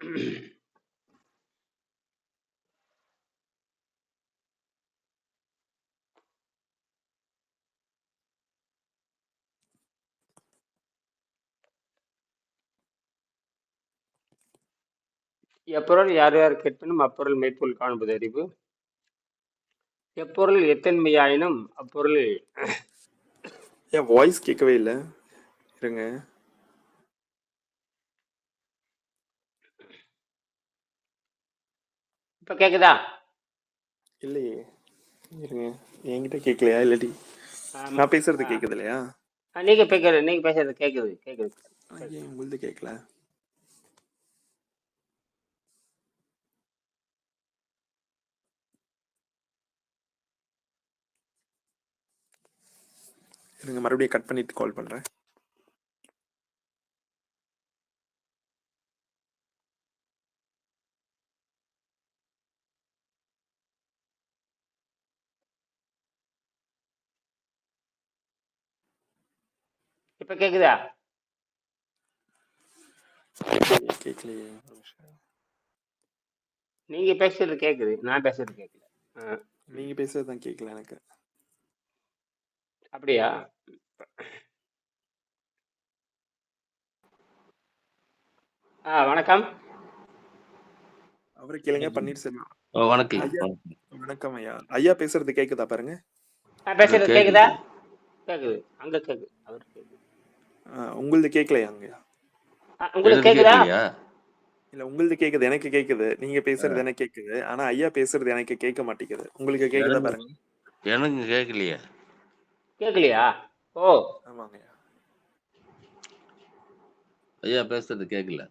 எப்பொருள் யார் யார் கேட்பினும் அப்பொருள் மெய்ப்பொருள் காண்பது அறிவு. எப்பொருள் எத்தன்மையாயினும் அப்பொருள் என் வாய்ஸ் கேட்கவே இல்லை? இருங்க. இப்ப கேக்குதா? இல்லையே. இருங்க. என்கிட்ட கேட்கலையா இல்லாட்டி. நான் பேசுறது கேட்குது இல்லையா நீங்க பேசுறது நீங்க பேசுறது கேக்குது கேக்குது. ஐயா உங்களுது கேட்கல இருங்க மறுபடியும் கட் பண்ணிட்டு கால் பண்றேன். இப்ப கேக்குதா? நிமிஷம். நீங்க பேசுறது கேக்குது நான் பேசுறது கேட்கல ஆ, நீங்க பேசுறது தான் கேட்கல எனக்கு. அப்படியா? ஆ வணக்கம். அவரை கேளுங்க பன்னீர்செல்வம் வணக்கம். ஐயா. வணக்கம். ஐயா. ஐயா பேசுறது கேக்குதா பாருங்க. நான் பேசுறது கேக்குது. கேக்குதா அங்க கேக்குது அவர் கேக்குது. உங்களுது கேட்கலையா அங்கயா ஆ, உங்களுக்கு எனக்கு கேக்குதா? இல்ல உங்களுது கேக்குது எனக்கு கேக்குது. நீங்க பேசுறது எனக்கு கேக்குது. ஆனா ஐயா பேசுறது எனக்கு கேட்க மாட்டேங்குது. உங்களுக்கு கேக்குதா பாருங்க. எனக்கு கேட்கலையே கேக்கலையா? ஓ. ஆமாங்க. ஐயா ஐயா பேசுறது கேட்கல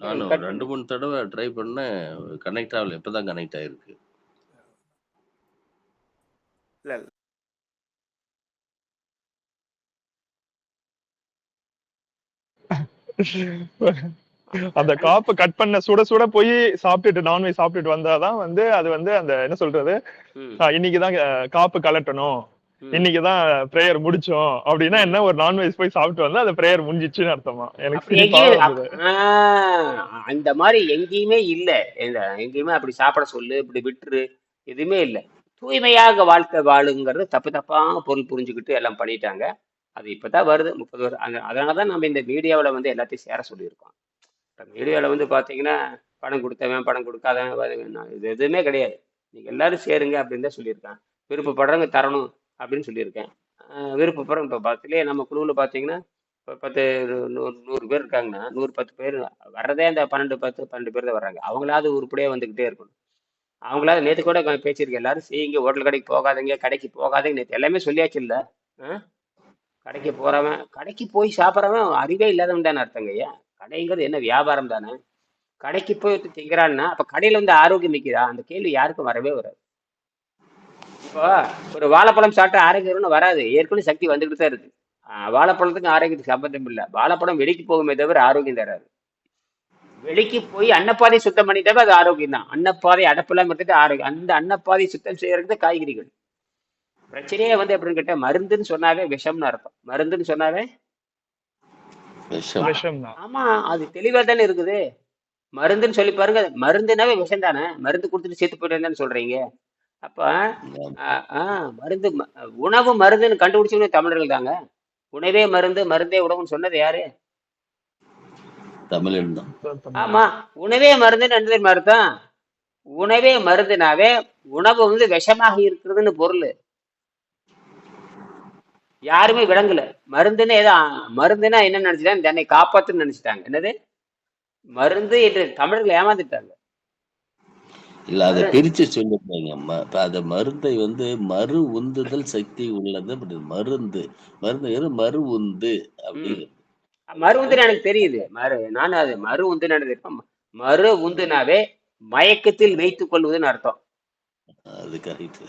நானும் ரெண்டு மூணு தடவை ட்ரை பண்ணேன். கனெக்ட் ஆகல. இப்பதான் கனெக்ட் ஆயிருக்கு. இல்ல அந்த காப்பு கட் பண்ண சுட சுட போய் சாப்பிட்டுட்டு நான்வெஜ் சாப்பிட்டுட்டு வந்தாதான் வந்து அது வந்து அந்த என்ன சொல்றது? இன்னைக்குதான் காப்பு கலட்டணும். இன்னைக்குதான் பிரேயர் முடிச்சோம். அப்படின்னா என்ன ஒரு நான்வெஜ் போய் சாப்பிட்டு வந்தா அந்த பிரேயர் முடிஞ்சிச்சுன்னு அர்த்தமா? எனக்கு அந்த மாதிரி எங்கேயுமே இல்ல. எங்கேயுமே அப்படி சாப்பிட சொல்லு இப்படி விட்டுரு. எதுவுமே இல்ல. தூய்மையாக வாழ்க்கை வாழுங்கிறது தப்பு தப்பான பொருள் புரிஞ்சுக்கிட்டு எல்லாம் பண்ணிட்டாங்க. அது இப்போ தான் வருது. முப்பது வருஷம் அந்த அதனாலதான் நம்ம இந்த மீடியாவில் வந்து எல்லாத்தையும் சேர சொல்லியிருக்கோம். இப்போ மீடியாவில் வந்து பார்த்தீங்கன்னா பணம் கொடுத்தவன் பணம் கொடுக்காதவன் இது எதுவுமே கிடையாது. நீங்கள் எல்லாரும் சேருங்க அப்படின்னு தான் சொல்லியிருக்கேன். விருப்பப்படுறவங்க தரணும் அப்படின்னு சொல்லியிருக்கேன். விருப்பப்படுறவங்க இப்போ பத்துலேயே நம்ம குழுவில் பார்த்தீங்கன்னா இப்போ பத்து நூறு நூறு பேர் இருக்காங்கன்னா நூறு பத்து பேர் வர்றதே அந்த பன்னெண்டு பத்து பன்னெண்டு பேர் தான் வர்றாங்க. அவங்களாவது உருப்படியாக வந்துக்கிட்டே இருக்கணும். அவங்களாவது நேற்று கூட பேசியிருக்கேன். எல்லாரும் செய்யுங்க ஹோட்டல் கடைக்கு போகாதீங்க கடைக்கு போகாதீங்க. நேற்று எல்லாமே சொல்லியாச்சு இல்லை. கடைக்கு போகிறவன் கடைக்கு போய் சாப்பிட்றவன் அறிவே இல்லாதவன் தானே அர்த்தங்க ஐயா. கடைங்கிறது என்ன வியாபாரம் தானே? கடைக்கு போய் திங்கிறான்னா அப்போ கடையில் வந்து ஆரோக்கியம் நிற்கிறா அந்த கேள்வி யாருக்கும் வரவே வராது. இப்போ ஒரு வாழைப்பழம் சாப்பிட்டா ஆரோக்கியம்னு வராது. ஏற்கனவே சக்தி வந்துக்கிட்டு தான் இருக்குது வாழைப்பழத்துக்கும் வாழைப்பழத்துக்கு ஆரோக்கியத்துக்கு சம்பந்தம் இல்லை. வாழைப்பழம் வெளிக்கு போகுமே தவிர ஆரோக்கியம் தராது. வெளிக்கு போய் அன்னப்பாதை சுத்தம் பண்ணிட்டாவே அது ஆரோக்கியம் தான் அன்னப்பாதை அடப்பெல்லாம் எடுத்துட்டு ஆரோக்கியம். அந்த அன்னப்பாதை சுத்தம் செய்யறதுக்கு காய்கறிகள். பிரச்சனையே வந்து எப்படின்னு கேட்டா மருந்துன்னு சொன்னாவே விஷம்னு அர்த்தம். மருந்துன்னு சொன்னாவே விஷம். விஷம் தான் ஆமா அது தெளிவா தானே இருக்குது. மருந்துன்னு சொல்லி பாருங்க மருந்துனாவே விஷம் தானே மருந்து கொடுத்துட்டு சேர்த்து போயிட்டு சொல்றீங்க. அப்ப மருந்து உணவு மருந்துன்னு கண்டுபிடிச்சவங்க தமிழர்கள் தாங்க. உணவே மருந்து மருந்தே உணவுன்னு சொன்னது யாரு? தமிழன் தான் ஆமா உணவே மருந்துன்னு என்ன தெரியுமா அர்த்தம் உணவே மருந்துனாவே உணவு வந்து விஷமாக இருக்கிறதுன்னு பொருள். யாருமே விளங்கல. மருந்துன்னு ஏதோ மருந்துன்னா என்ன நினைச்சிட்டாங்க? தன்னை காப்பாத்துன்னு நினைச்சிட்டாங்க. என்னது? மருந்து என்று தமிழர்கள் ஏமாந்துட்டாங்க இல்ல அதை பிரிச்சு சொல்லிருந்தாங்க ம- இப்ப அந்த மருந்தை வந்து மறு உந்துதல் சக்தி உள்ளது அப்படி மருந்து. மருந்து மறு உந்து அப்படிங்கிறது. மறு உந்துன்னு எனக்கு தெரியுது. மறு நான் அது மறு உந்துன்னு எனக்கு மறு உந்துனாவே மயக்கத்தில் வைத்துக் கொள்வதுன்னு அர்த்தம். அது கரெக்ட்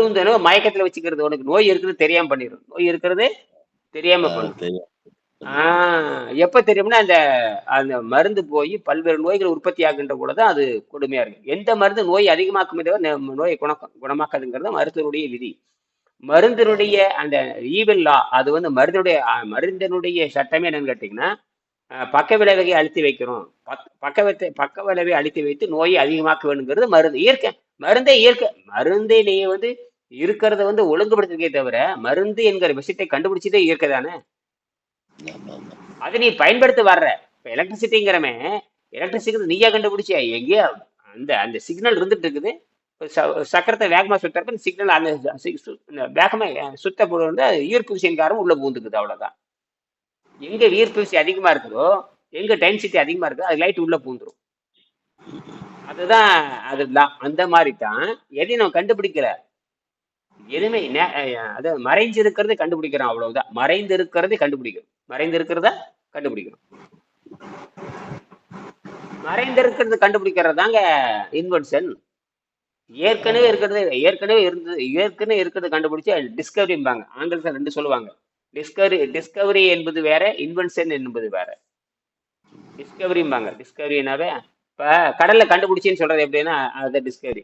உந்துனா மயக்கத்துல வச்சுக்கிறது உனக்கு நோய் இருக்கிறது தெரியாம பண்ணிடும் நோய் இருக்கிறது தெரியாம பண்ணும். ஆஹ் எப்ப தெரியும்னா அந்த அந்த மருந்து போய் பல்வேறு நோய்கள் உற்பத்தி ஆகின்ற கூட தான் அது கொடுமையா இருக்கு. எந்த மருந்து நோய் அதிகமாக்குமே தவிர நோயை குண குணமாக்காதுங்கிறது மருத்துவருடைய விதி. மருந்தினுடைய அந்த ஈவில் லா அது வந்து மருந்தினுடைய அஹ், மருந்தினுடைய சட்டமே என்னன்னு கேட்டிங்கன்னா பக்க விளைவுகளை அழுத்தி வைக்கிறோம் பக்- பக்க வித்தை பக்க விளைவை அழுத்தி வைத்து நோயை அதிகமாக்க வேணுங்கிறது மருந்து இயற்கை மருந்தே இயற்கை மருந்தே நீ வந்து இருக்கிறத வந்து ஒழுங்குபடுத்திருக்கே தவிர மருந்து என்கிற விஷயத்தை கண்டுபிடிச்சதே இயற்கை தானே? அதை நீ பயன்படுத்த வர்ற. இப்போ எலக்ட்ரிசிட்டிங்கிறமே எலக்ட்ரிசிட்டி நீயா கண்டுபிடிச்சியா எங்கேயோ அந்த அந்த சிக்னல் இருந்துட்டு இருக்குது. சக்கரத்தை வேகமாக சுத்துறப்ப இந்த சிக்னல் அந்த சு- வேகமாக சுத்த போது வந்து ஈர்ப்பு விசையின் காரம் உள்ள பூந்துக்குது அவ்வளவுதான். எங்க ஈர்ப்பு விசை அதிகமா இருக்குதோ எங்க டென்சிட்டி அதிகமா இருக்கோ அது லைட் உள்ள பூந்துரும். அதுதான் அதுதான். அந்த மாதிரி தான் எதையும் நம்ம கண்டுபிடிக்கல. எதுவுமே நே- அது மறைஞ்சு இருக்கிறது கண்டுபிடிக்கிறோம் அவ்வளவுதான். மறைந்து இருக்கிறதே கண்டுபிடிக்கிறோம் மறைந்து இருக்கிறத கண்டுபிடிக்கிறோம் மறைந்திருக்கிறது கண்டுபிடிக்கிறது தாங்க இன்வென்ஷன் ஏற்கனவே இருக்கிறது ஏற்கனவே இருந்தது ஏற்கனவே இருக்கிறது கண்டுபிடிச்சு டிஸ்கவரிம்பாங்க ஆங்கிலத்தில் ரெண்டு சொல்லுவாங்க. டிஸ்கவரி டிஸ்கவரி என்பது வேற இன்வென்ஷன் என்பது வேற. டிஸ்கவரிம்பாங்க டிஸ்கவரினாவே இப்போ கடல்ல கண்டுபிடிச்சின்னு சொல்றது எப்படின்னா அது டிஸ்கவரி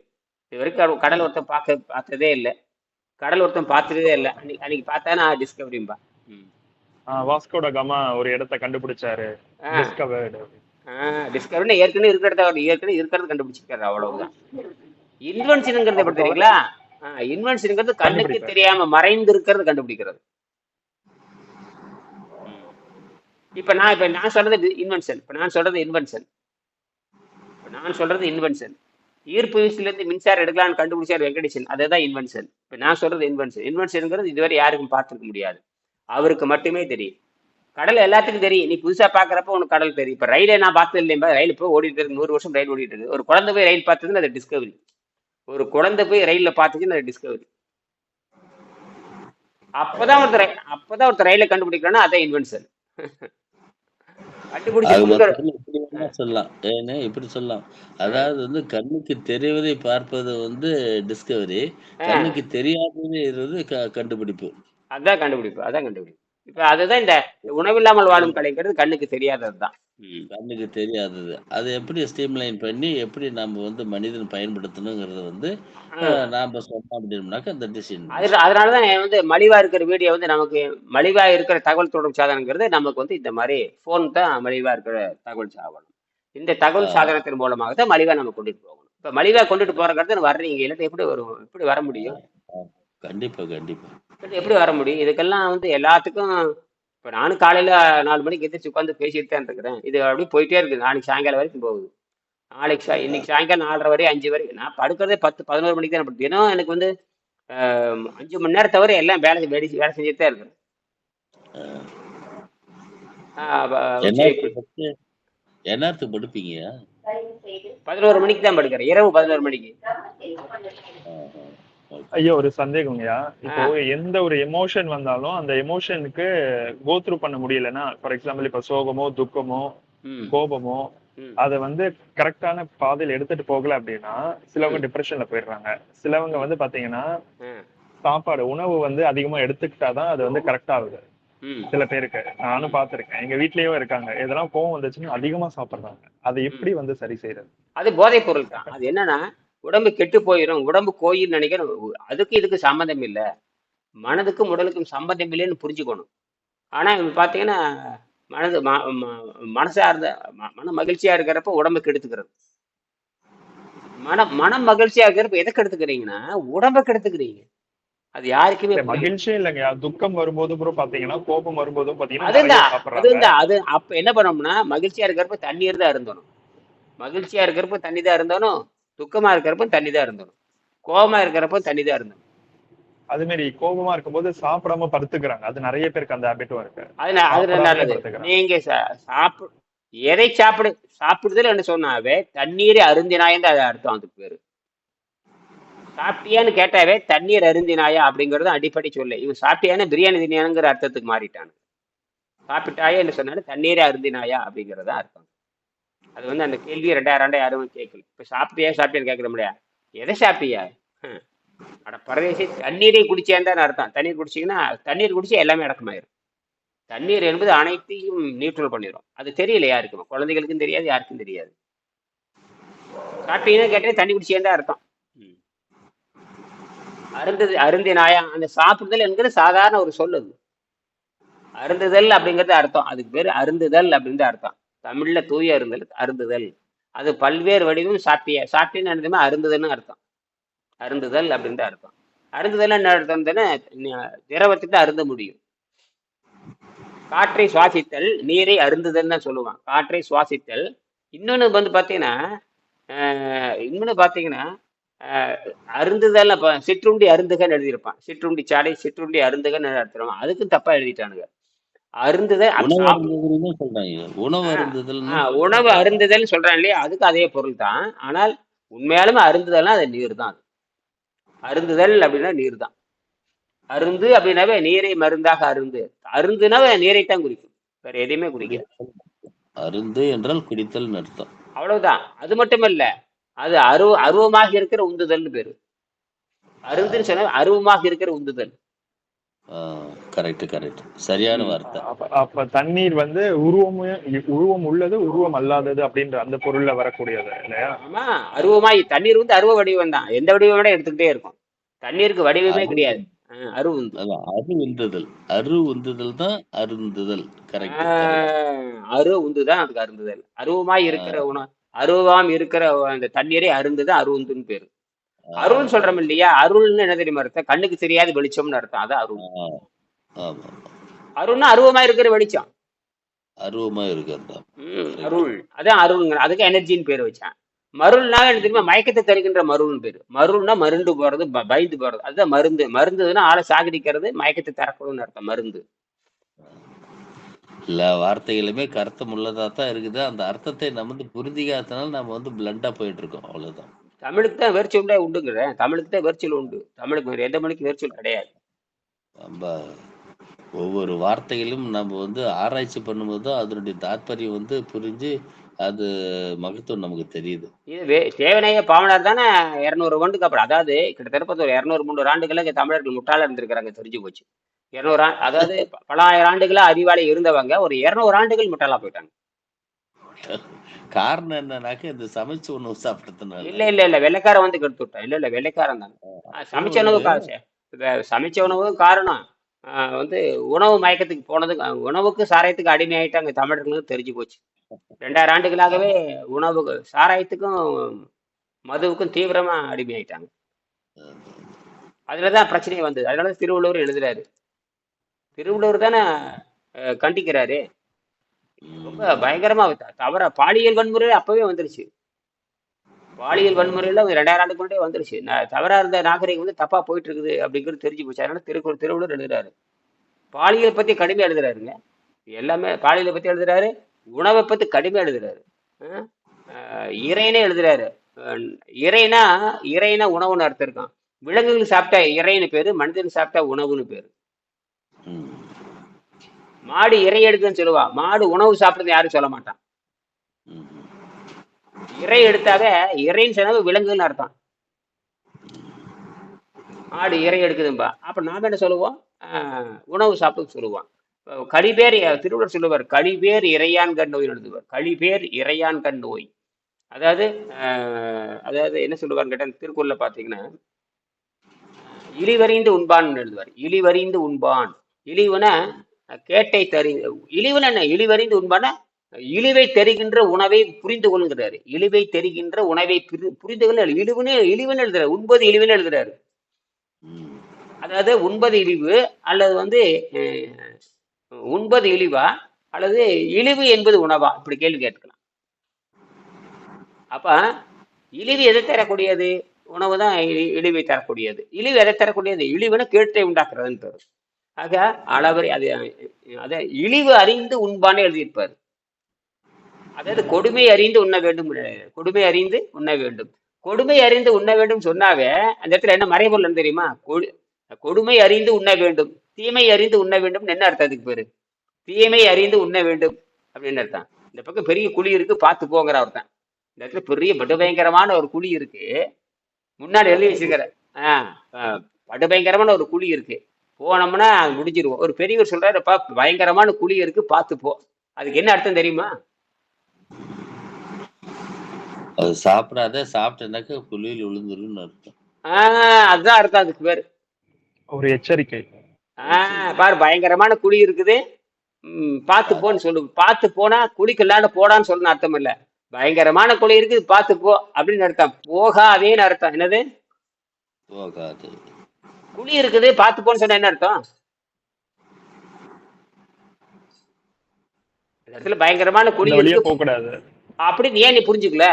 இது வரைக்கும் கடல் ஒருத்தன் பார்க்க பார்த்ததே இல்லை. கடல் ஒருத்தன் பார்த்ததே இல்லை. அன்னைக்கு அன்னைக்கு பார்த்தானா டிஸ்கவரிம்பா வாஸ்கோட கமா ஒரு இடத்த கண்டுபிடிச்சாரு. டிஸ்கவர்டு டிஸ்கவரினா ஏற்கனவே இருக்கிறத ஏற்கனவே இருக்கிறத கண்டுபிடிச்சிருக்காரு அவ்வளவுதான். இன்வென்ஷனுங்கிறது எப்படி தெரியுங்களா இன்வென்ஷனுங்கிறது கண்ணுக்கு. தெரியாம மறைந்து இருக்கிறது கண்டுபிடிக்கிறது இப்ப நான் இப்ப நான் சொல்றது இன்வென்ஷன் இப்ப நான் சொல்றது இன்வென்ஷன் நான் சொல்றது இன்வென்ஷன் ஈர்ப்பு விசில இருந்து மின்சாரம் எடுக்கலாம்னு கண்டுபிடிச்சார் வெங்கடேசன். அதுதான் இன்வென்ஷன் இப்ப நான் சொல்றது இன்வென்ஷன் இன்வென்ஷனுங்கிறது இதுவரை யாருக்கும் பார்த்துருக்க முடியாது. அவருக்கு மட்டுமே தெரியும். கடல் எல்லாத்துக்கும் தெரியும். நீ புதுசா பாக்குறப்ப உனக்கு கடல் தெரியும். இப்ப ரயிலே நான் பார்த்தது இல்லையா ரயில் இப்போ ஓடிட்டு இருக்கு. நூறு வருஷம் ரயில் ஓடிட்டு இருக்கு. ஒரு குழந்தை போய் ரயில் பார்த்ததுன்னு அது டிஸ்கவரி ஒரு குழந்தை போய் ரயில்ல பார்த்துச்சுன்னு அது டிஸ்கவரி அப்பதான் ஒருத்தர் அப்பதான் ஒருத்தர் ரயிலை கண்டுபிடிக்கிறான்னா அதான் இன்வென்ஷன் சொல்லலாம். ஏன்னா இப்படி சொல்லலாம். அதாவது வந்து கண்ணுக்கு தெரிவதை பார்ப்பது வந்து டிஸ்கவரி கண்ணுக்கு தெரியாதது இருது கண்டுபிடிப்பு. அதான் கண்டுபிடிப்பு அதான் கண்டுபிடிப்பு. இப்ப அதுதான் இந்த உணவில்லாமல் வாழும் கலைங்கிறது கண்ணுக்கு தெரியாததுதான். ம். கண்ணுக்கு தெரியாதது. அதை எப்படி ஸ்ட்ரீம்லைன் பண்ணி எப்படி நம்ம வந்து மனிதன் பயன்படுத்தணுங்கிறது வந்து ஆ. அஹ், நாம சொன்னோம் அப்படின்னோம்னாக்கா அந்த டிசிஷன் அது அதனாலதான் நான் வந்து மலிவா இருக்கிற வீடியோ வந்து நமக்கு மலிவா இருக்கிற தகவல் தொடர்பு சாதனங்கிறது நமக்கு வந்து இந்த மாதிரி ஃபோன் தான் மலிவா இருக்கிற தகவல் சாதனம். இந்த தகவல் ஆ. சாதனத்தின் மூலமாக தான் மலிவா நம்ம கொண்டுட்டு போகணும். இப்ப மலிவா கொண்டுட்டு போறங்கிறது வர்றீங்க. இல்லாட்டி எப்படி வரும்? எப்படி வர முடியும்? கண்டிப்பா கண்டிப்பா. இல்லாட்டி எப்படி வர முடியும்? இதுக்கெல்லாம் வந்து எல்லாத்துக்கும் இப்ப நானும் காலையில நாலு மணிக்கு எந்திரிச்சு உட்காந்து பேசிட்டு தான் இருக்கிறேன். இது அப்படியே போயிட்டே இருக்குது. நாளைக்கு சாயங்காலம் வரைக்கும் போகுது. நாளைக்கு சா இன்னைக்கு சாயங்காலம் நாலரை வரை அஞ்சு வரை. நான் படுக்கிறதே பத்து பதினோரு மணிக்கு தான் படுத்து தினம் எனக்கு வந்து ஆஹ், அஞ்சு மணி நேரம் தவிர எல்லாம் வேலை வேலை வேலை செஞ்சுட்டு தான் இருக்கிறேன் ஆஹ், என்ன சரி, படுப்பீங்க? பதினோரு மணிக்கு தான் படுக்கிறேன். இரவு பதினோரு மணிக்கு. ஐயோ ஒரு சந்தேகம்யா இப்போ எந்த ஒரு எமோஷன் வந்தாலும் அந்த எமோஷனுக்கு கோ த்ரூ பண்ண முடியலன்னா ஃபார் எக்ஸாம்பிள் இப்ப சோகமோ துக்கமோ கோபமோ அதை வந்து கரெக்டான பாதையில எடுத்துட்டு போகல அப்படின்னா சிலவங்க டிப்ரெஷன்ல போயிடுறாங்க. சிலவங்க வந்து பாத்தீங்கன்னா சாப்பாடு உணவு வந்து அதிகமா எடுத்துக்கிட்டாதான் அது வந்து கரெக்ட் ஆகுது. சில பேருக்கு. நானும் பார்த்திருக்கேன் எங்க வீட்லயும் இருக்காங்க. எதெல்லாம் கோவம் வந்துச்சுன்னா அதிகமா சாப்பிடுறாங்க. அதை எப்படி வந்து சரி செய்யறது அது போதைப் பொருள் தான் அது என்னன்னா உடம்பு கெட்டு போயிடும் உடம்பு கோயில் நினைக்கிறேன். அதுக்கு இதுக்கு சம்மந்தம் இல்லை. மனதுக்கும் உடலுக்கும் சம்பந்தம் இல்லைன்னு புரிஞ்சுக்கணும். ஆனா இப்ப பாத்தீங்கன்னா மனது ம- ம- மனசா இருந்த மன மகிழ்ச்சியா இருக்கிறப்ப உடம்பு கெடுத்துக்கிறது. மனம் மனம் மகிழ்ச்சியா இருக்கிறப்ப எதை கெடுத்துக்கிறீங்கன்னா உடம்ப கெடுத்துக்கிறீங்க. அது யாருக்குமே. மகிழ்ச்சியே இல்லைங்க. துக்கம் வரும்போது கூட பாத்தீங்கன்னா கோபம் வரும்போதும் பாத்தீங்கன்னா அது அது அப்ப என்ன பண்ணோம்னா மகிழ்ச்சியா இருக்கிறப்ப தண்ணீர் தான் இருந்தணும் மகிழ்ச்சியா இருக்கிறப்ப தண்ணி தான் இருந்தணும் துக்கமா இருக்கிறப்ப தண்ணி தான் இருந்தணும். கோபமா இருக்கிறப்ப தண்ணி தான் இருந்தணும். அது மாதிரி கோபமா இருக்கும்போது சாப்பிடாம படுத்துக்கிறாங்க. அது நிறைய பேருக்கு அந்த ஹேபிட்டும் இருக்கு. அது அது நல்லது. நீங்க சாப்பிடு எதை சாப்பிடு சாப்பிடுதல் என்ன சொன்னாவே தண்ணீரை அருந்தினாயன்னு அது அர்த்தம் அதுக்கு பேரு. சாப்பிட்டியான்னு கேட்டாவே தண்ணீர் அருந்தினாயா அப்படிங்கிறது அடிப்படை சொல்லு. இவன் சாப்பிட்டியான்னு பிரியாணி தினியானுங்கிற அர்த்தத்துக்கு மாறிட்டான். சாப்பிட்டாயா என்ன சொன்னாலும் தண்ணீரை அருந்தினாயா அப்படிங்கிறது அர்த்தம். அது வந்து அந்த கேள்வி ரெண்டாயிரம் ரெண்டாயிரம் யாரும் கேட்கல. இப்ப சாப்பிட்டியா சாப்பிட்டியான்னு கேட்கற முடியா எதை சாப்பிட்டியா? ஹம். அட பரதேசி தண்ணீரை குடிச்சேன்னு தான் அர்த்தம். தண்ணீர் குடிச்சீங்கன்னா தண்ணீர் குடிச்சா எல்லாமே அடக்கமாயிரும். தண்ணீர் என்பது அனைத்தையும் நியூட்ரல் பண்ணிடும் அது தெரியல யாருக்கும். குழந்தைகளுக்கும் தெரியாது யாருக்கும் தெரியாது. சாப்பிட்டீங்கன்னா கேட்டே தண்ணி குடிச்சேன்னு தான் அர்த்தம். அருந்தது அருந்தது அருந்தினாயா? அந்த சாப்பிடுதல் என்கிறது சாதாரண ஒரு சொல் அது. அருந்துதல் அப்படிங்கிறது அர்த்தம். அதுக்கு பேர் அருந்துதல் அப்படின்றது அர்த்தம். தமிழ்ல தூய அருந்தல் அருந்துதல். அது பல்வேறு வடிவம் சாட்டிய சாட்டின்னு என்னதுமே அருந்துதல்னு அர்த்தம். அருந்துதல் அப்படின்ற அர்த்தம். அருந்துதல் என்ன அர்த்தம் திரவத்துக்கு அருந்த முடியும். காற்றை சுவாசித்தல் நீரை அருந்துதல் தான் சொல்லுவான் காற்றை சுவாசித்தல். இன்னொன்று வந்து பார்த்தீங்கன்னா இன்னொன்று பார்த்தீங்கன்னா அருந்துதல் சிற்றுண்டி அருந்துகன்னு எழுதியிருப்பான். சிற்றுண்டி சாடை சிற்றுண்டி அருந்துகன்னு எழுதிருப்பான் அதுக்கும் தப்பா எழுதிட்டானுங்க. அருந்துதல் உணவு சொல்றாங்க. உணவு அருந்துதல் சொல்றான் இல்லையா? அதுக்கு அதே பொருள் தான். ஆனால் உண்மையாலுமே அருந்துதல்னா அது நீர் தான். அருந்துதல் அப்படின்னா நீர் தான். அருந்து அப்படின்னாவே நீரை மருந்தாக அருந்து. அருந்துனாவே நீரைத்தான் குறிக்கும் வேற எதையுமே குறிக்காது அருந்து என்றால் குடித்தல் அர்த்தம். அவ்வளவுதான். அது மட்டுமல்ல அது அருவ அருவமாக இருக்கிற உந்துதல்னு பேரு. அருந்துன்னு சொன்னா அருவமாக இருக்கிற உந்துதல். கரெக்ட் கரெக்ட் சரியான. வார்த்தை. அப்ப அப்ப தண்ணீர் வந்து உருவம் உருவம் உள்ளது உருவம் அல்லாதது அப்படின்ற அந்த பொருள்ல வரக்கூடியது இல்லையா? ஆமா அருவமாய். தண்ணீர் வந்து அருவ வடிவம் தான். எந்த வடிவம் விட எடுத்துக்கிட்டே இருக்கும். தண்ணீருக்கு வடிவமே கிடையாது. அரு உந்துதல். அரு உந்துதல் தான் அருந்துதல். கரெக்ட் அரு உந்து தான் அதுக்கு அருந்துதல். அருவமாய் இருக்கிற உண அருவாம் இருக்கிற அந்த தண்ணீரை அருந்துதான் அருவுந்துன்னு பேரு. அருள்னு சொல்றோம் இல்லையா? அருள்னு என்ன தெரியுமா அர்த்தம்? கண்ணுக்கு தெரியாத வெளிச்சம்னு அர்த்தம். அதான் அருள். அருள்னா அருவமா இருக்கிற வெளிச்சம். அருவமா இருக்கிறது. அருள். அதான் அருள்ங்க அதுக்கு எனர்ஜின்னு பேர் வச்சான். மருள்னா என்ன தெரியுமா? மயக்கத்தை தருகின்ற மருள்னு பேரு. மருள்னா மருண்டு போறது பயந்து போறது. அதுதான் மருந்து. மருந்துன்னா ஆளை சாகடிக்கிறது மயக்கத்தை தரக்கூடாதுன்னு அர்த்தம் மருந்து. எல்லா வார்த்தைகளுமே கருத்தம் உள்ளதா தான் இருக்குது. அந்த அர்த்தத்தை நம்ம வந்து புரிஞ்சிக்காதனால நம்ம வந்து பிளண்டா போயிட்டு இருக்கோம். அவ்வளவுதான். தமிழுக்கு தான் வேர்ச்சொல்லே உண்டுங்கிறேன் தமிழுக்கு தான் வேர்ச்சொல் உண்டு. தமிழுக்கு எந்த மணிக்கு வேர்ச்சொல் கிடையாது. நம்ம ஒவ்வொரு வார்த்தையிலும் நம்ம வந்து ஆராய்ச்சி பண்ணும்போது தான் அதனுடைய தாத்பரியம் வந்து புரிஞ்சு அது மகத்துவம் நமக்கு தெரியுது. இது தேவனைய பாவனார் தானே இரநூறு ஆண்டுக்கு அப்புறம். அதாவது கிட்டத்தட்ட ஒரு இரநூறு முந்நூறு ஆண்டுகளுக்கு தமிழர்கள் முட்டாள இருந்திருக்கிறாங்க தெரிஞ்சு போச்சு. இருநூறு ஆண்டு அதாவது பல ஆயிரம் ஆண்டுகளா அறிவாளி இருந்தவங்க ஒரு இருநூறு ஆண்டுகள் முட்டாளா போயிட்டாங்க. காரணம் என்னன்னாக்க இந்த சமைச்ச உணவு சாப்பிட்டதுனால இல்ல இல்ல இல்ல வெள்ளைக்காரன் வந்து கெடுத்து விட்டான். இல்ல இல்ல வெள்ளைக்காரன் ஆஹ் சமைச்ச உணவு கா- ச- வே- சமைச்ச உணவு காரணம் ஆஹ் வந்து உணவு மயக்கத்துக்கு போனது அஹ் உணவுக்கு சாராயத்துக்கு அடிமையாயிட்டாங்க தமிழர்களுக்கு தெரிஞ்சு போச்சு. ரெண்டாயிரம் ஆண்டுகளாகவே உணவுக்கு சாராயத்துக்கும் மதுவுக்கும் தீவிரமா அடிமையாயிட்டாங்க அதுலதான் பிரச்சனை வந்தது. அதனால திருவள்ளுவர் எழுதுறாரு. திருவள்ளுவர் தானே அஹ், கண்டிக்கிறாரு. ரொம்ப பயங்கரமா த- தவற. பாலியல் வன்முறை அப்பவே வந்துருச்சு. பாலியல் வன்முறையில ரெண்டாயிரம் ஆண்டுக்கு கொண்டே வந்துருச்சு. தவறா இருந்த நாகரிகம் வந்து தப்பா போயிட்டு இருக்குது அப்படிங்கிறது தெரிஞ்சு போச்சு. அதனால திருக்குறள் திருவள்ளுவர் எழுதுறாரு. பாலியல் பத்தி கடுமையா எழுதுறாருங்க. எல்லாமே பாலியலை பத்தி எழுதுறாரு. உணவை பத்தி கடுமையா எழுதுறாரு. இறைனே எழுதுறாரு. இறைனா இறைனா உணவுன்னு அர்த்தம் இருக்கான். விலங்குகள் சாப்பிட்டா இறைன்னு பேரு மனிதன் சாப்பிட்டா உணவுன்னு பேரு. மாடு இறை எடுக்குன்னு சொல்லுவா. மாடு உணவு சாப்பிடுறது யாரும் சொல்ல மாட்டான் இறை எடுத்தாக இறைன்னு சொன்னது விலங்குன்னு அர்த்தம். மாடு இறை எடுக்குதும்பா. அப்ப நாம என்ன சொல்லுவோம்? ஆஹ் உணவு சாப்பிட்டு சொல்லுவோம் கழிபேர் திருவள்ளுவர் சொல்லுவார் கழிபேர் இறையான் கண் நோய் எழுதுவார். கழிபேர் இறையான் கண் நோய். அதாவது அதாவது என்ன சொல்லுவார்னு கேட்டா திருக்குறள்ல பாத்தீங்கன்னா இழிவறிந்து உண்பான் எழுதுவார். இழிவறிந்து உண்பான். இழிவுனா கேட்டை தறி இழிவுனா என்ன? இழிவறிந்து உண்பான இழிவை தெரிகின்ற உணவை புரிந்து கொள்கிறாரு. இழிவை தெரிகின்ற உணவை புரிந்து கொள்ள இழிவுன்னு இழிவுன்னு எழுதுறாரு உண்பது இழிவுன்னு எழுதுறாரு. அதாவது உண்பது இழிவு அல்லது வந்து உண்பது இழிவா? அல்லது இழிவு என்பது உணவா? இப்படி கேள்வி கேட்கலாம். அப்ப இழிவு எதை தரக்கூடியது? உணவு தான் இழிவை தரக்கூடியது. இழிவு எதை தரக்கூடியது? இழிவுன்னு கேட்டை உண்டாக்குறதுன்னு தரும் ஆக அளவரை அது அதை இழிவு அறிந்து உண்பான்னு எழுதியிருப்பாரு. அதாவது கொடுமை அறிந்து உண்ண வேண்டும் கொடுமை அறிந்து உண்ண வேண்டும். கொடுமை அறிந்து உண்ண வேண்டும் சொன்னாவே அந்த இடத்துல என்ன மறைபொருள் தெரியுமா? கொடு- கொடுமை அறிந்து உண்ண வேண்டும். தீமை அறிந்து உண்ண வேண்டும் என்ன அர்த்தம் அதுக்கு பேரு? தீமை அறிந்து உண்ண வேண்டும் அப்படின்னு அர்த்தம். இந்த பக்கம் பெரிய குழி இருக்கு பார்த்து போங்கிற ஒருத்தன். இந்த இடத்துல பெரிய படுபயங்கரமான ஒரு குழி இருக்கு. முன்னாடி எழுதி வச்சிருக்கிற ஆஹ் ஆஹ், படுபயங்கரமான ஒரு குழி இருக்கு. போனோம்னா முடிஞ்சிருவோம். ஒரு பெரியவர் சொல்றாருப்பா பயங்கரமான குழி இருக்கு பார்த்து போ. அதுக்கு என்ன அர்த்தம் தெரியுமா? அது சாப்பிடாத சாப்பிட்டேனாக்க குழியில் விழுந்துருன்னு அர்த்தம். ஆஹ் அதுதான் அர்த்தம் அதுக்கு பேரு. ஒரு எச்சரிக்கை. ஆஹ் பாரு பயங்கரமான குழி இருக்குது. ம், பார்த்து போன்னு சொல்லு. பார்த்து போனா குழிக்கு இல்லாத போடான்னு சொல்லணும் அர்த்தம் இல்ல. பயங்கரமான குழி இருக்குது பார்த்து போ அப்படின்னு அர்த்தம். போகாதேன்னு அர்த்தம். என்னது? போகாது. குழி இருக்குது பார்த்து போன்னு சொன்னா என்ன அர்த்தம்? இடத்துல பயங்கரமான குழி இருக்கு. போக கூடாது அப்படின்னு ஏன் நீ புரிஞ்சுக்கல?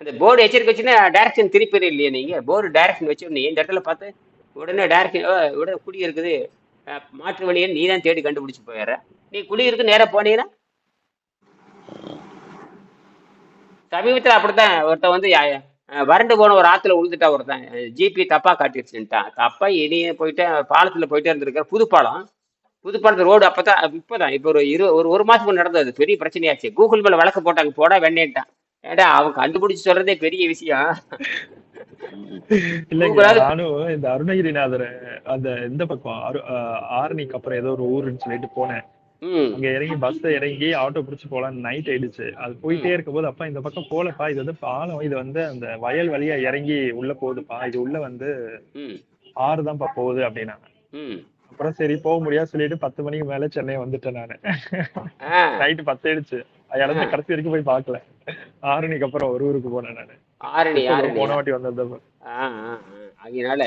அந்த போர்டு எச்சரிக்கை வச்சுன்னா டைரக்ஷன் திருப்பி இல்லையா நீங்க. போர்டு டைரக்ஷன் வச்சு நீ இந்த இடத்துல பார்த்து உடனே டைரக்ஷன் உடனே குழி இருக்குது. மாற்று வழியை நீ தான் தேடி கண்டுபிடிச்சு போயிடுற. நீ குழி இருக்கு நேரா போனீங்கன்னா சமீபத்தில் அப்படித்தான் ஒருத்தன் வந்து வறண்டு போன ஒரு ஆத்துல விழுந்துட்டா ஒருத்தன் ஜிபி தப்பா காட்டிடுச்சுட்டான் தப்பா இனியே போயிட்டு பாலத்துல போயிட்டே இருந்திருக்க புது பாலம் புது பாலத்து ரோடு அப்பதான் இப்பதான் இப்போ ஒரு இரு ஒரு ஒரு மாசத்துக்கு நடந்தது. பெரிய பிரச்சனையாச்சு. கூகுள் மேல வழக்கு போட்டாங்க போடா வெண்ணேன்ட்டான். ஏடா அவன் கண்டுபிடிச்சு சொல்றதே பெரிய விஷயம். நானும் இந்த அருணகிரிநாதர் அந்த இந்த பக்கம் ஆரணிக்கு அப்புறம் ஏதோ ஒரு ஊருன்னு சொல்லிட்டு போனேன். அங்க இறங்கி பஸ் இறங்கி ஆட்டோ பிடிச்சு போலாம். நைட் ஆயிடுச்சு. அது போயிட்டே இருக்கும்போது அப்பா இந்த பக்கம் போலப்பா. இது வந்து பாலம். இது வந்து அந்த வயல் வழியா இறங்கி உள்ள போகுதுப்பா. இது உள்ள வந்து ம். ஆறு தான்ப்பா போகுது அப்படின்னாங்க. அப்புறம் சரி போக முடியாது சொல்லிட்டு பத்து மணிக்கு மேல சென்னை வந்துட்டேன் நானு. நைட்டு பத்து ஆயிடுச்சு இடத்த கடைசி வரைக்கும் போய் பார்க்கல. ஆரணிக்கு அப்புறம் ஒரு ஊருக்கு போனேன் நானு. போன வாட்டி வந்தது. அதனால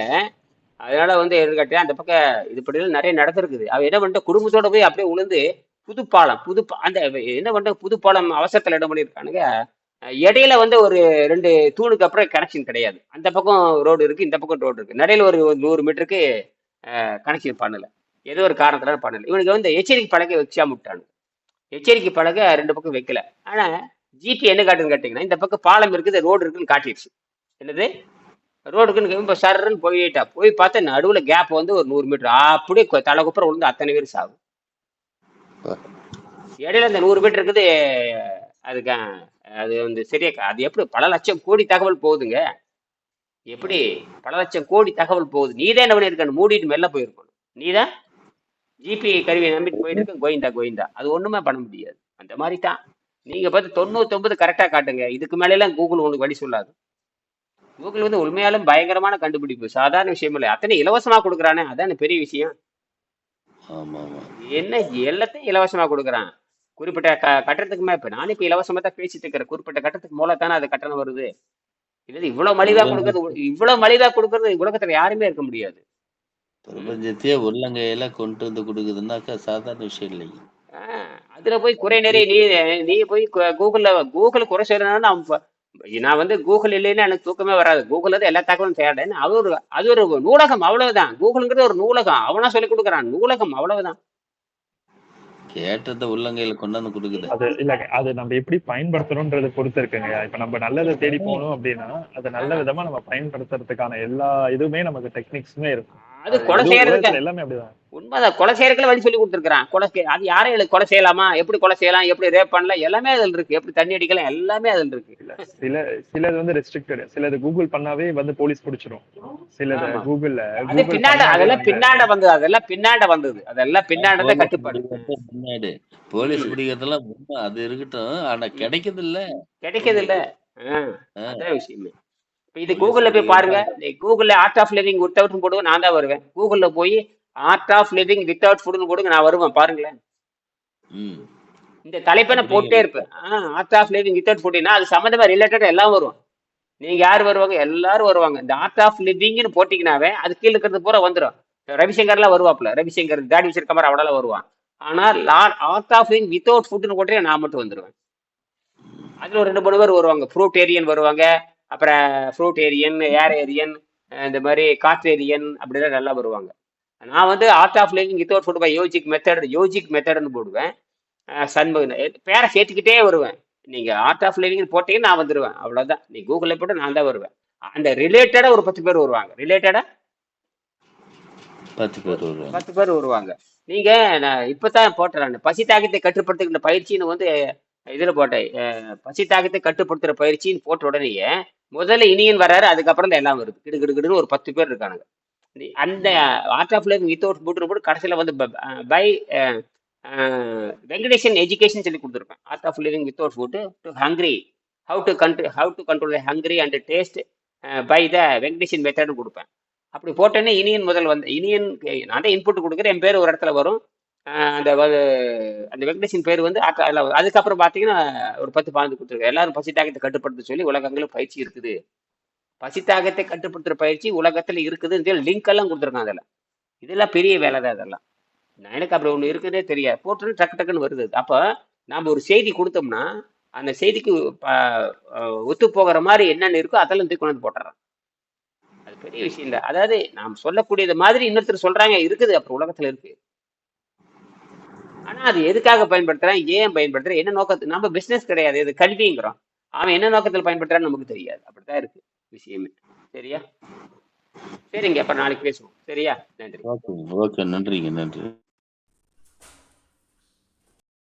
அதனால வந்து எதிர்கட்டியா அந்த பக்கம் இது படியெல்லாம் நிறைய நடந்திருக்குது. அவ என்ன பண்ணிட்டு குடும்பத்தோட போய் அப்படியே உளுந்து புதுப்பாலம் புது பா- அந்த என்ன பண்ணிட்டு புதுப்பாலம் அவசரத்துல இடம் பண்ணியிருக்கானுங்க இடையில வந்து ஒரு ரெண்டு தூணுக்கு அப்புறம் கனெக்ஷன் கிடையாது. அந்த பக்கம் ரோடு இருக்கு இந்த பக்கம் ரோடு இருக்கு. நடையில ஒரு நூறு மீட்டருக்கு கனெக்ஷன் பண்ணல. ஏதோ ஒரு காரணத்தினால பண்ணல. இவனுக்கு வந்து எச்சரிக்கை பழகை வச்சா முட்டானு எச்சரிக்கை பழக ரெண்டு பக்கம் வைக்கல. ஆனா ஜிபி என்ன காட்டுன்னு கேட்டீங்கன்னா இந்த பக்கம் பாலம் இருக்குது ரோடு இருக்குன்னு காட்டிடுச்சு. என்னது? ரோடுக்குன்னு இப்போ சர்ன்னு போயிட்டா போய் பார்த்தா நடுவுல கேப் வந்து ஒரு நூறு மீட்டர் அப்படியே தலை குப்புற விழுந்து அத்தனை பேர் சாகும் இடையில அந்த நூறு மீட்டர் இருக்குது அதுக்கு அது வந்து சரியா அது எப்படி பல லட்சம் கோடி தகவல் போகுதுங்க. எப்படி பல லட்சம் கோடி தகவல் போகுது. நீதான் என்ன பண்ணியிருக்கணும் மூடிட்டு மெல்ல போயிருக்கணும். நீதான் ஜிபி கருவியை நம்பிட்டு போயிட்டு கோயிந்தா கோயிந்தா. அது ஒண்ணுமே பண்ண முடியாது. அந்த மாதிரி தான். நீங்க பார்த்து தொண்ணூத்தொன்பது கரெக்டா காட்டுங்க. இதுக்கு மேல எல்லாம் கூகுள் உங்களுக்கு வழி சொல்லாது. கூகுள் வந்து உண்மையாலும் பயங்கரமான கண்டுபிடிப்பு. சாதாரண விஷயம் இல்லை. அத்தனை இலவசமா கொடுக்குறானே? அதான பெரிய விஷயம். என்ன எல்லாத்தையும் இலவசமா கொடுக்குறான். குறிப்பிட்ட க கட்டணத்துக்கு மே- இப்ப நானும் இப்ப இலவசமா தான் பேசிட்டு இருக்கிறேன். குறிப்பிட்ட கட்டணத்துக்கு மூலம் தானே அது கட்டணம் வருது. இது இவ்வளவு மலிவா கொடுக்கறது? இவ்வளவு மலிவா கொடுக்கறது உலகத்துல யாருமே இருக்க முடியாது. பிரபஞ்சத்தையே உள்ளங்கையில கொண்டு வந்து கொடுக்குதுன்னாக்கா சாதாரண விஷயம் ஆஹ் அதுல போய் குறை நிறைய நீ நீ போய் கூகுள்ல கூகுள் குறை செய்யறதுனால நான் நான் வந்து கூகுள் இல்லைன்னா எனக்கு தூக்கமே வராது. கூகுள் தான் எல்லா தகவலும் தேடுறேன் அது ஒரு அது ஒரு நூலகம் அவ்வளவுதான். கூகுள்ங்கிறது ஒரு நூலகம். அவனா சொல்லி கொடுக்குறான். நூலகம் அவ்வளவுதான். கேட்டதை உள்ளங்கையில கொண்டாந்து கொடுக்குது. அது இல்ல அது நம்ம எப்படி பயன்படுத்துறோம்ன்றத பொறுத்து இருக்குங்க இப்ப நம்ம நல்லதை தேடி போகணும் அப்படின்னா அதை நல்ல விதமா நம்ம பயன்படுத்துறதுக்கான எல்லா இதுவுமே நமக்கு டெக்னிக்ஸுமே இருக்கும். அது கொலை செய்யறதுக்கு எல்லாமே அப்படிதான். உண்மைதான். கொலை செய்யறதுக்குள்ள வழி சொல்லி கொடுத்துருக்கான் கொலை செய் அது யாரையும் கொலை செய்யலாமா? எப்படி கொலை செய்யலாம்? எப்படி ரேப் பண்ணலாம்? எல்லாமே அதில் இருக்கு. எப்படி தண்ணி அடிக்கலாம்? எல்லாமே அதில் இருக்கு. இல்ல சில சிலது வந்து ரெஸ்ட்ரிக்டட் சிலது கூகுள் பண்ணாவே வந்து போலீஸ் பிடிச்சிரும். சிலது. கூகுள்ல அது பின்னாட பண்ணாவே அதெல்லாம் வந்து பின்னாட வந்தது. அதெல்லாம் பின்னாட வந்தது. அதெல்லாம் பின்னாட தான் கட்டுப்பாடு. முன்னாடி. போலீஸ் பிடிக்கிறதெல்லாம் உண்மை அது இருக்கட்டும். ஆனா கிடைக்குது இல்ல. கிடைக்கிறது இல்ல. விஷயமே. இது கூகுள்ல போய் பாருங்க. கூகுள்ல ஆர்ட் ஆஃப் லிவிங் வித்தவுட் போடுங்க நான் தான் வருவேன். கூகுள்ல போய் ஆர்ட் ஆஃப் லிவிங் வித்தவுட் ஃபுட்னு போடுங்க நான் வருவேன் பாருங்களேன். இந்த தலைப்பை நான் போட்டே இருப்பேன். ஆர்ட் ஆஃப் லிவிங் வித்தவுட் ஃபுட்னா அது சம்மந்தமா ரிலேட்டட் எல்லாம் வரும். நீங்க யார் வருவாங்க? எல்லாரும் வருவாங்க. இந்த ஆர்ட் ஆஃப் லிவிங்னு போட்டீங்கன்னாவே அது கீழே இருக்கிறது பூரா வந்துடும் ரவிசங்கர்லாம் வருவாப்ல ரவிசங்கர் தாடி வச்சிருக்க அவளால வருவான். ஆனால் ஆர்ட் ஆஃப் லிவிங் வித்தவுட் ஃபுட்னு போட்டே நான் மட்டும் வந்துடுவேன் அதுல ஒரு ரெண்டு மூணு பேர் வருவாங்க. ஃப்ரூட் ஏரியன் வருவாங்க. அப்புறம் ஃப்ரூட் ஏரியன் ஏர் ஏரியன் இந்த மாதிரி காற்றேரியன் அப்படிலாம் நல்லா வருவாங்க. நான் வந்து art of living without food by yogic method yogic மெத்தட்னு போடுவேன். சண்முகன் பேரை சேர்த்துக்கிட்டே வருவேன். நீங்க ஆர்ட் ஆஃப் லிவிங் போட்டீங்கன்னா நான் வந்துடுவேன் அவ்வளவுதான். நீ கூகுளில் போட்டு நான் தான் வருவேன். அந்த ரிலேட்டடா ஒரு பத்து பேர் வருவாங்க. ரிலேட்டடா பத்து பேர் வருவாங்க. பத்து பேர் வருவாங்க. நீங்க நான் இப்பதான் போட்டேன் நான். பசி தாக்கத்தை கட்டுப்படுத்துகின்ற பயிற்சின்னு வந்து இதுல போட்டேன். பசி தாக்கத்தை கட்டுப்படுத்துற பயிற்சின்னு போட்ட உடனேயே முதல்ல இனியன் வராரு அதுக்கப்புறம் தான் எல்லாம் வருது. கிடு கிடு கிடுன்னு ஒரு பத்து பேர் இருக்கானுங்க. அந்த art of living without food போட்டு கடைசியில வந்து பை வெங்கடேஷன் எஜுகேஷன் சொல்லி கொடுத்துருப்பேன் art of living without food to hungry how to country how to control hungry and taste by the Venkatesan மெத்தட்னு கொடுப்பேன். அப்படி போட்டோன்னே இனியன் முதல் வந்து இனியன் நான் தான் இன்புட் கொடுக்குறேன் என் பேர் ஒரு இடத்துல வரும். அந்த அந்த வெங்கடேஷன் பேர் வந்து ஆட்ட- அதுக்கப்புறம் பார்த்தீங்கன்னா ஒரு பத்து பாஞ்சு கொடுத்துருக்கு எல்லாரும் பசி தாகத்தை கட்டுப்படுத்த சொல்லி உலகங்களும் பயிற்சி இருக்குது. பசி தாகத்தை கட்டுப்படுத்துற பயிற்சி உலகத்துல இருக்குதுன்னு சொல்லி லிங்க் எல்லாம் கொடுத்துருக்கான் அதில். இதெல்லாம் பெரிய வேலை தான் அதெல்லாம் நான் எனக்கு அப்படி ஒன்று இருக்குதே தெரியாது. போட்டு டக்கு டக்குன்னு வருது அப்போ நாம் ஒரு செய்தி கொடுத்தோம்னா அந்த செய்திக்கு ஒத்து போகிற மாதிரி என்னென்ன இருக்கோ அதெல்லாம் தூக்கி கொண்டு வந்து போட்டுறான் அது பெரிய விஷயம் இல்லை. அதாவது நாம் சொல்லக்கூடியது மாதிரி இன்னொருத்தர் சொல்கிறாங்க இருக்குது. அப்புறம் உலகத்தில் இருக்குது ஆனா அது எதுக்காக பயன்படுத்துறான் ஏன் பயன்படுத்துறேன் என்ன நோக்கத்து நம்ம பிசினஸ் கிடையாது. இது கல்விங்கிறோம். அவன் என்ன நோக்கத்தில் பயன்படுத்துறான்னு நமக்கு தெரியாது. அப்படித்தான் இருக்கு விஷயமே. சரியா? சரிங்க அப்ப நாளைக்கு பேசுவோம். சரியா? நன்றி. ஓகே ஓகே நன்றிங்க நன்றி.